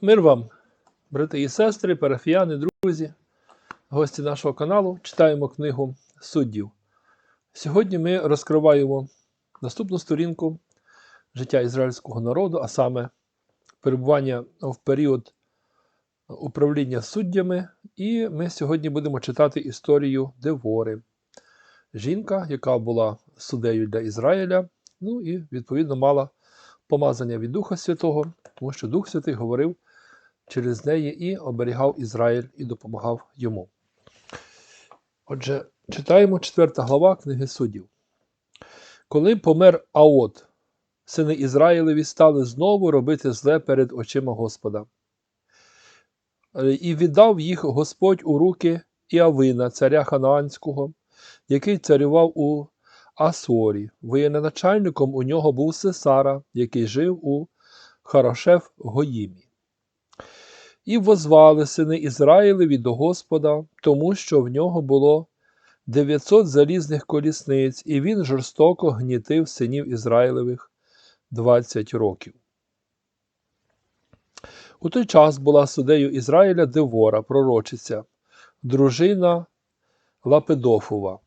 Мир вам, брати і сестри, парафіяни, друзі, гості нашого каналу. Читаємо книгу суддів. Сьогодні ми розкриваємо наступну сторінку життя ізраїльського народу, а саме перебування в період управління суддями. І ми сьогодні будемо читати історію Девори. Жінка, яка була суддею для Ізраїля, ну і відповідно мала помазання від Духа Святого, тому що Дух Святий говорив через неї і оберігав Ізраїль і допомагав йому. Отже, читаємо 4 глава книги суддів. Коли помер Аот, сини Ізраїлеві стали знову робити зле перед очима Господа. І віддав їх Господь у руки Іавина, царя Ханаанського, який царював у Асорі. Воєначальником у нього був Сесара, який жив у Харашев Гоїмі. І возвали сини Ізраїлеві до Господа, тому що в нього було 900 залізних колісниць, і він жорстоко гнітив синів Ізраїлевих 20 років. У той час була судею Ізраїля Девора, пророчиця, дружина Лапедофова.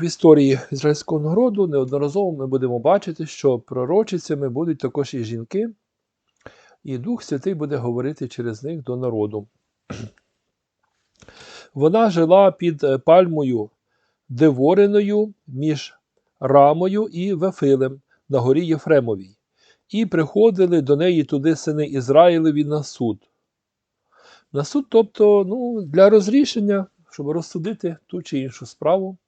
В історії ізраїльського народу неодноразово ми будемо бачити, що пророчицями будуть також і жінки, і Дух Святий буде говорити через них до народу. Вона жила під пальмою Девориною між Рамою і Вефилем на горі Єфремовій, і приходили до неї туди сини Ізраїлеві на суд. На суд, тобто ну, для розрішення, щоб розсудити ту чи іншу справу.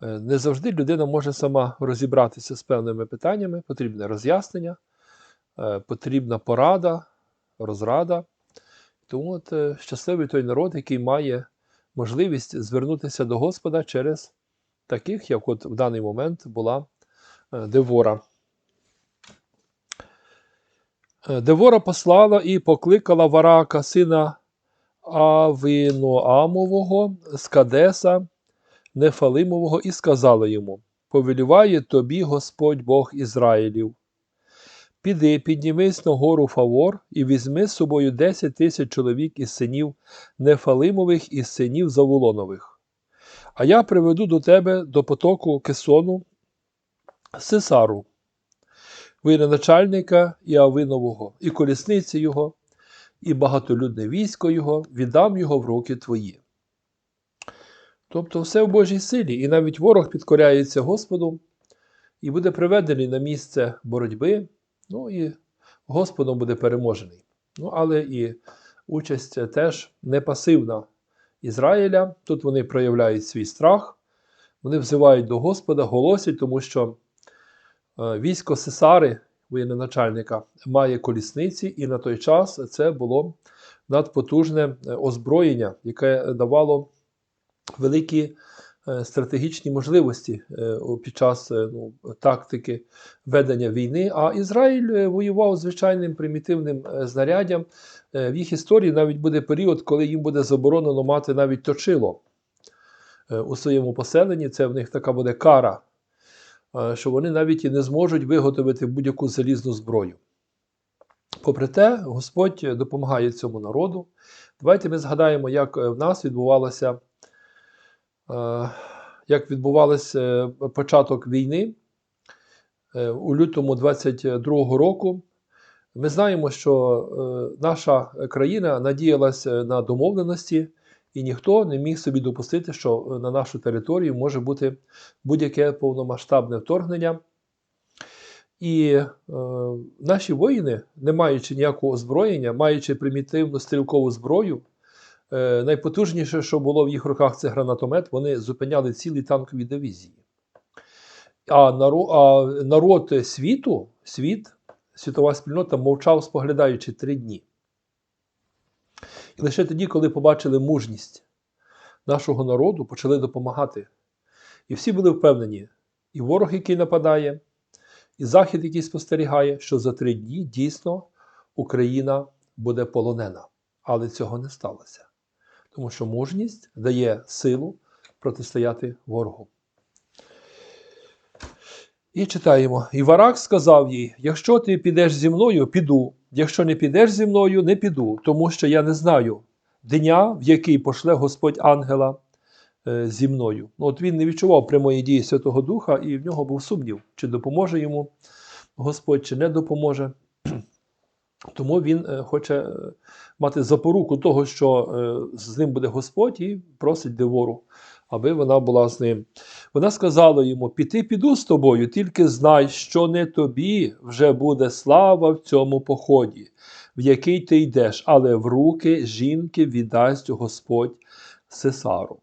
Не завжди людина може сама розібратися з певними питаннями, потрібне роз'яснення, потрібна порада, розрада. Тому от щасливий той народ, який має можливість звернутися до Господа через таких, як от в даний момент була Девора. Девора послала і покликала Варака, сина Авиноамового з Кадеса. Нефалимового і сказала йому: Повеліває тобі Господь Бог Ізраїлів. Піди, піднімись на гору Фавор і візьми з собою десять тисяч чоловік із синів Нефалимових і синів Завулонових. А я приведу до тебе до потоку Кесону Сесару, воєначальника Іавинового, і колісниці його, і багатолюдне військо його, віддам його в руки твої. Тобто все в Божій силі, і навіть ворог підкоряється Господу і буде приведений на місце боротьби, ну і Господом буде переможений. Ну, але і участь теж не пасивна Ізраїля. Тут вони проявляють свій страх, вони взивають до Господа, голосять, тому що е, військо Сесари, воєначальника, має колісниці, і на той час це було надпотужне озброєння, яке давало великі стратегічні можливості під час ну, тактики ведення війни. А Ізраїль воював звичайним примітивним знаряддям. В їх історії навіть буде період, коли їм буде заборонено мати навіть точило у своєму поселенні. Це в них така буде кара, що вони навіть і не зможуть виготовити будь-яку залізну зброю. Попри те, Господь допомагає цьому народу. Давайте ми згадаємо, як в нас відбувалося як відбувався початок війни у лютому 22-го року, ми знаємо, що наша країна надіялася на домовленості, і ніхто не міг собі допустити, що на нашу територію може бути будь-яке повномасштабне вторгнення. І е, наші воїни, не маючи ніякого озброєння, маючи примітивну стрілкову зброю, Е, найпотужніше, що було в їх руках, це гранатомет, вони зупиняли цілі танкові дивізії. А народ, а народ світу, світ, світова спільнота мовчав, споглядаючи три дні. І лише тоді, коли побачили мужність нашого народу, почали допомагати. І всі були впевнені, і ворог, який нападає, і Захід, який спостерігає, що за три дні дійсно Україна буде полонена. Але цього не сталося тому що мужність дає силу протистояти ворогу. І читаємо: І Варак сказав їй: Якщо ти підеш зі мною, піду. Якщо не підеш зі мною, не піду, тому що я не знаю дня, в який пошле Господь ангела е, зі мною. Ну, от він не відчував прямої дії Святого Духа, і в нього був сумнів, чи допоможе йому Господь, чи не допоможе. Тому він е, хоче е, мати запоруку того, що е, з ним буде Господь, і просить Девору, аби вона була з ним. Вона сказала йому: Піти піду з тобою, тільки знай, що не тобі вже буде слава в цьому поході, в який ти йдеш, але в руки жінки віддасть Господь Сесару.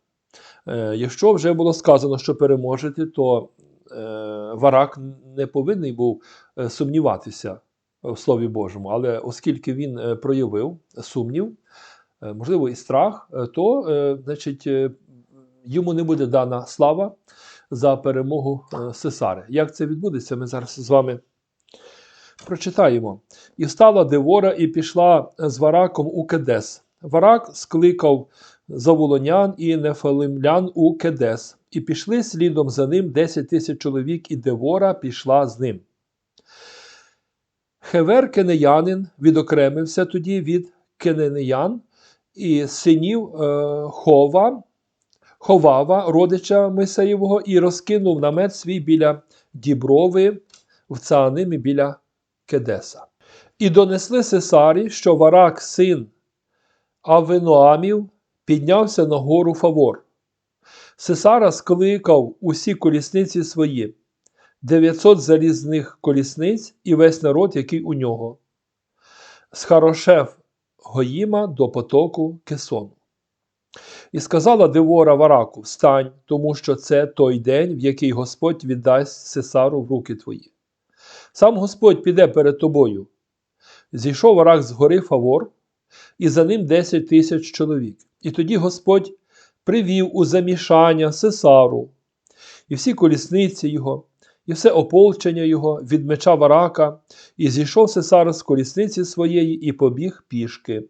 Якщо вже було сказано, що переможете, то Варак не повинен був сумніватися в Слові Божому, але оскільки він е, проявив сумнів, е, можливо, і страх, е, то значить, йому не буде дана слава за перемогу Сесари. Як це відбудеться, ми зараз з вами прочитаємо. І встала Девора і пішла з Вараком у Кедес. Варак скликав заволонян і нефалимлян у Кедес, і пішли слідом за ним 10 тисяч чоловік, і Девора пішла з ним. Хевер Кенеянин відокремився тоді від Кененеян і синів е, Хова, Ховава, родича Мойсеєвого, і розкинув намет свій біля Діброви в Цаанимі біля Кедеса. І донесли Сесарі, що Варак, син Авеноамів, піднявся на гору Фавор. Сесара скликав усі колісниці свої, 900 залізних колісниць і весь народ, який у нього, з Харошев Гоїма до потоку Кесону. І сказала Девора Вараку: Встань, тому що це той день, в який Господь віддасть Сесару в руки твої. Сам Господь піде перед тобою. Зійшов Варак з гори Фавор, і за ним 10 тисяч чоловік. І тоді Господь привів у замішання Сесару, і всі колісниці його, і все ополчення його від меча Варака, і зійшов Сесар з колісниці своєї і побіг пішки.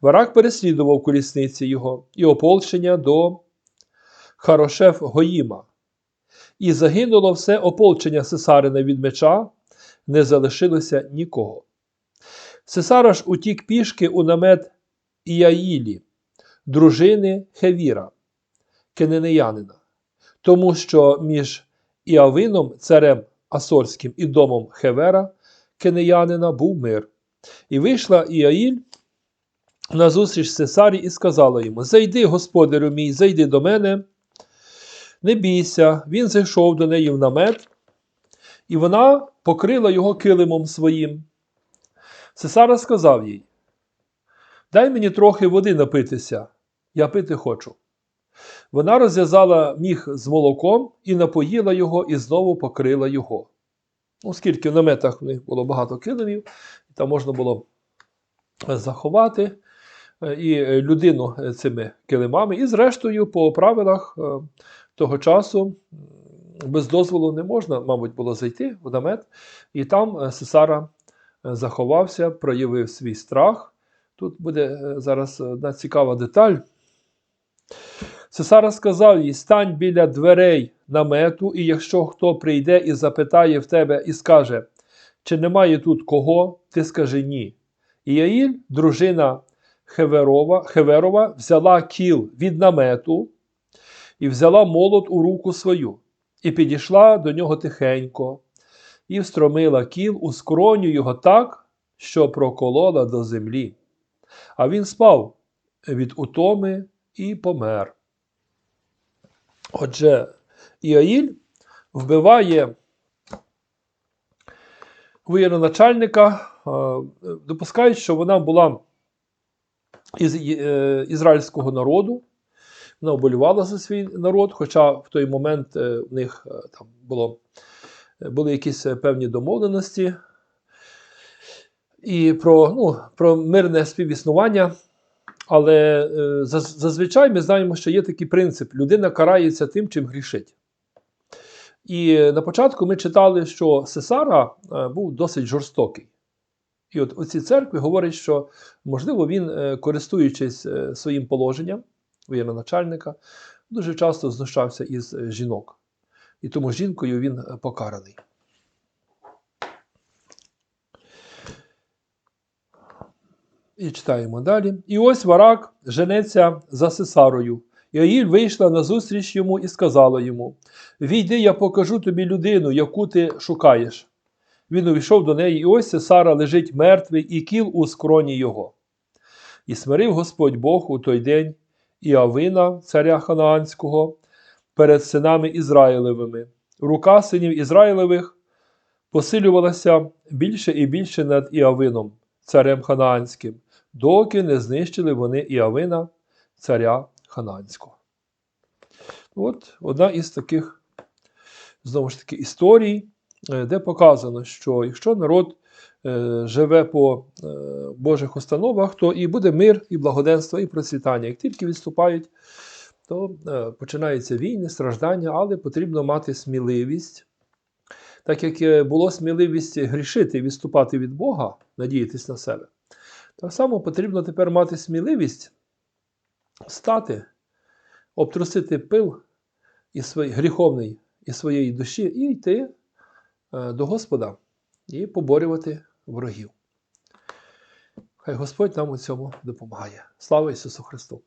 Варак переслідував колісниці його і ополчення до Харошев Гоїма. І загинуло все ополчення Сесарина від меча, не залишилося нікого. Сесара ж утік пішки у намет Іаїлі, дружини Хевіра, кененеянина, тому що між Іавином, царем Асорським і домом Хевера, кенеянина, був мир. І вийшла Іаїль назустріч Сесарі і сказала йому: Зайди, господарю мій, зайди до мене. Не бійся, він зайшов до неї в намет, і вона покрила його килимом своїм. Сесара сказав їй: Дай мені трохи води напитися, я пити хочу. Вона розв'язала міх з молоком і напоїла його, і знову покрила його. Оскільки в наметах в них було багато килимів, там можна було заховати е, і людину цими килимами. І, зрештою, по правилах е, того часу без дозволу не можна, мабуть, було зайти в намет, і там е, Сесара заховався, проявив свій страх. Тут буде зараз одна цікава деталь. Сесара сказав їй: стань біля дверей намету, і якщо хто прийде і запитає в тебе і скаже, чи немає тут кого, ти скажи ні. І Яїль, дружина Хеверова, Хеверова, взяла кіл від намету і взяла молот у руку свою, і підійшла до нього тихенько, і встромила кіл у скроню його так, що проколола до землі. А він спав від утоми і помер. Отже, Іаїль вбиває воєноначальника, допускають, що вона була із е, ізраїльського народу. Вона оболювала за свій народ, хоча в той момент е, в них е, там було, були якісь певні домовленості і про ну, про мирне співіснування. Але зазвичай ми знаємо, що є такий принцип: людина карається тим, чим грішить. І на початку ми читали, що Сесара був досить жорстокий. І от оці церкви говорять, що, можливо, він, користуючись своїм положенням воєнноначальника, дуже часто знущався із жінок. і тому жінкою він е, покараний. І читаємо далі. І ось Варак женеться за Сесарою. І Аїль вийшла назустріч йому і сказала йому: Війди, я покажу тобі людину, яку ти шукаєш. Він увійшов до неї, і ось Сесара лежить мертвий, і кіл у скроні його. І смирив Господь Бог у той день і Авина, царя Ханаанського, перед синами Ізраїлевими. Рука синів Ізраїлевих посилювалася більше і більше над Іавином, царем Ханаанським, доки не знищили вони Іавина, царя Ханаанського. От одна із таких, знову ж таки, історій, е, де показано, що якщо народ е, живе по е, Божих установах, то і буде мир, і благоденство, і процвітання. Як тільки відступають, то починаються війни, страждання, але потрібно мати сміливість. Так як було сміливість грішити відступати від Бога, надіятись на себе, так само потрібно тепер мати сміливість стати, обтрусити пил і свій, гріховний і своєї душі і йти е, до Господа і поборювати ворогів. Хай Господь нам у цьому допомагає. Слава Ісусу Христу!